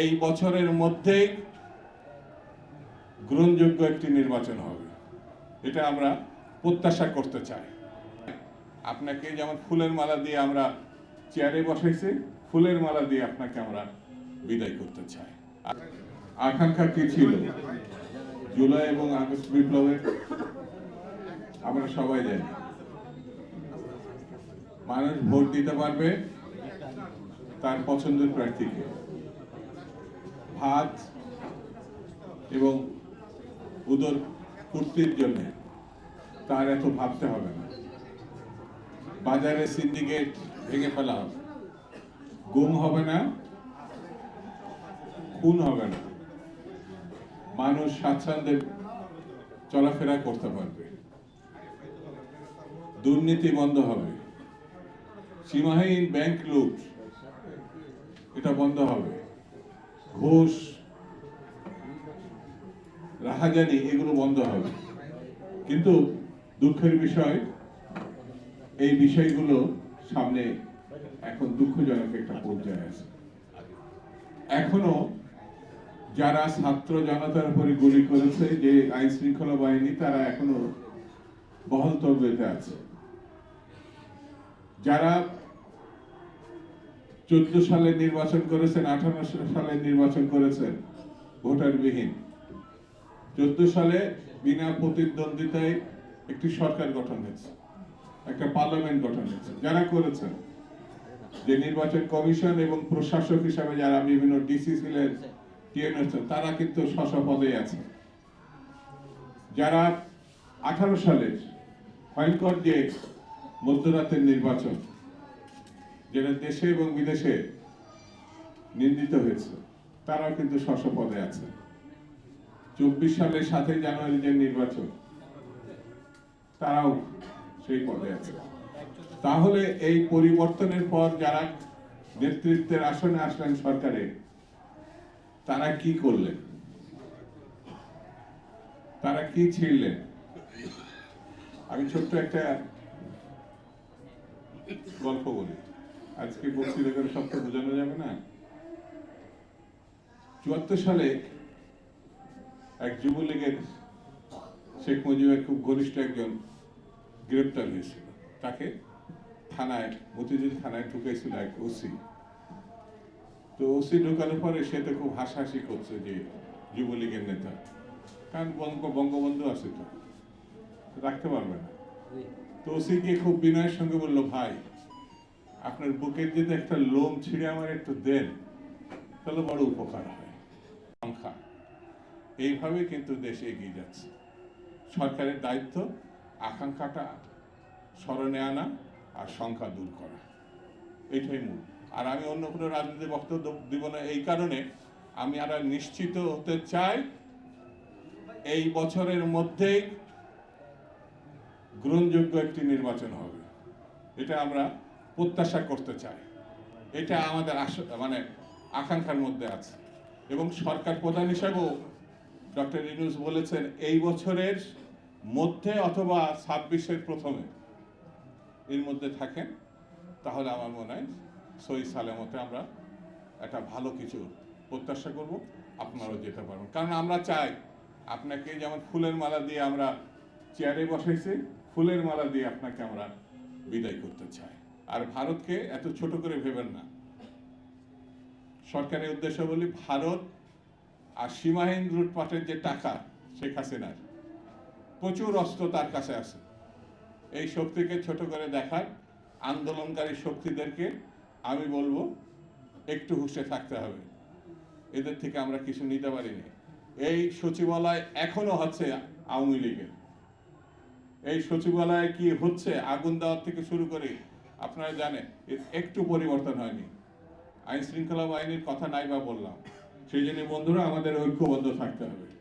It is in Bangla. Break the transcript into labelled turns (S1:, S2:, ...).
S1: এই বছরের মধ্যেই গ্রহণযোগ্য একটি নির্বাচন হবে। এটা আমরা প্রত্যাশা করতে চাই। আপনাকে যেমন ফুলের মালা দিয়ে আমরা চেয়ারে বসাইছি, ফুলের মালা দিয়ে আপনাকে আমরা বিদায় করতে চাই। আকাঙ্ক্ষা কি ছিল? জুলাই এবং আগস্ট বিপ্লবের আমরা সবাই জানি। মানুষ ভোট দিতে পারবে তার পছন্দের প্রার্থীকে। ভাত এবং উদর পূর্তির জন্য তার এত ভাবতে হবে না। বাজারে সিন্ডিকেট ভেঙে ফেলা হবে। গুম হবে না, খুন হবে না। মানুষ স্বাচ্ছন্দ্যে চলাফেরা করতে পারবে। দুর্নীতি বন্ধ হবে। সীমাহীন ব্যাংক লুট, এটা বন্ধ হবে। ঘুষ, রাহাজানি এগুলো বন্ধ হবে। কিন্তু দুঃখের বিষয়, এই বিষয়গুলো সামনে এখন দুঃখজনক একটা পর্যায়ে আছে। এখনও যারা ছাত্র জনতার উপরে গুলি করেছে যে আইন শৃঙ্খলা বাহিনী, তারা এখনও বহল তরবেতে আছে। যারা চোদ্দ সালে নির্বাচন করেছেন, আঠারো সালে নির্বাচন করেছেন ভোটারবিহীন। চোদ্দ সালে বিনা প্রতিদ্বন্দ্বিতায় একটি সরকার গঠন হয়েছে, একটা পার্লামেন্ট গঠন হয়েছে। যারা করেছেন, যে নির্বাচন কমিশন এবং প্রশাসক হিসাবে যারা বিভিন্ন ডিসি ছিলেন তারা কিন্তু স্ব পদে আছে যারা আঠারো সালের ভয়ঙ্কর যে মধ্যরাতের নির্বাচন যেটা দেশে এবং বিদেশে নিন্দিত হয়েছে, তারাও কিন্তু স্ব পদে আছে। চব্বিশ সালের সাতই জানুয়ারি যে নির্বাচন, তারাও সেই পদে আছে। তাহলে এই পরিবর্তনের পর যারা নেতৃত্বের আসনে আসলেন সরকারে, তারা কি করলেন? তারা কি ছিড়লেন? আমি ছোট্ট একটা গল্প বলি। আজকে বক্তৃতা করে সব তো বোঝানো যাবে না? চুয়াত্তর সালে এক যুবলীগের শেখ মুজিবের খুব ঘনিষ্ঠ একজন গ্রেপ্তার হয়েছিল। তাকে থানায় মতিঝিল থানায় ঢুকেছিল এক ওসি। তো ওসি ঢোকানোর পরে সে তো খুব হাসাহাসি করছে যে যুবলীগের নেতা। কারণ বঙ্গ বঙ্গবন্ধু আছে তো রাখতে পারবে না। তো ওসি গিয়ে খুব বিনয়ের সঙ্গে বলল ভাই আপনার বুকের যদি একটা লোম ছিঁড়ে আমার একটু দেন, তাহলে বড় উপকার হয়। সংখ্যা এইভাবে কিন্তু দেশে এগিয়ে যাচ্ছে। সরকারের দায়িত্ব আকাঙ্ক্ষাটা স্মরণে আনা আর সংখ্যা দূর করা। এটাই মূল। আর আমি অন্য কোনো রাজনীতি বক্তব্য দিব না। এই কারণে আমি আর নিশ্চিত হতে চাই, এই বছরের মধ্যেই গ্রহণযোগ্য একটি নির্বাচন হবে। এটা আমরা প্রত্যাশা করতে চাই এটা আমাদের মানে আকাঙ্ক্ষার মধ্যে আছে। এবং সরকার প্রধান হিসাবেও ডক্টর ইনুস বলেছেন, এই বছরের মধ্যে অথবা ছাব্বিশের প্রথমে এর মধ্যে থাকেন। তাহলে আমার মনে হয় সই সালামতে আমরা একটা ভালো কিছু প্রত্যাশা করব। আপনারাও যেতে পারবেন। কারণ আমরা চাই আপনাকে যেমন ফুলের মালা দিয়ে আমরা চেয়ারে বসাইছি, ফুলের মালা দিয়ে আপনাকে আমরা বিদায় করতে চাই। আর ভারতকে এত ছোট করে ভেবেন না। সরকারের উদ্দেশ্য বলি ভারত আর সীমাহীন লুটপাটের যে টাকা, শেখ হাসিনার, প্রচুর অস্ত্র তার কাছে আছে। এই শক্তিকে ছোট করে দেখার আন্দোলনকারী শক্তিদেরকে আমি বলব, একটু হুঁশে থাকতে হবে। এদের থেকে আমরা কিছু নিতে পারিনি। এই সচিবালয় এখনও হচ্ছে আওয়ামী লীগের। এই সচিবালয়ে কি হচ্ছে, আগুন দেওয়ার থেকে শুরু করে আপনারা জানেন একটু পরিবর্তন হয়নি। আইন শৃঙ্খলা বাহিনীর কথা নাই বা বললাম। সেই জন্য বন্ধুরা, আমাদের ঐক্যবদ্ধ থাকতে হবে।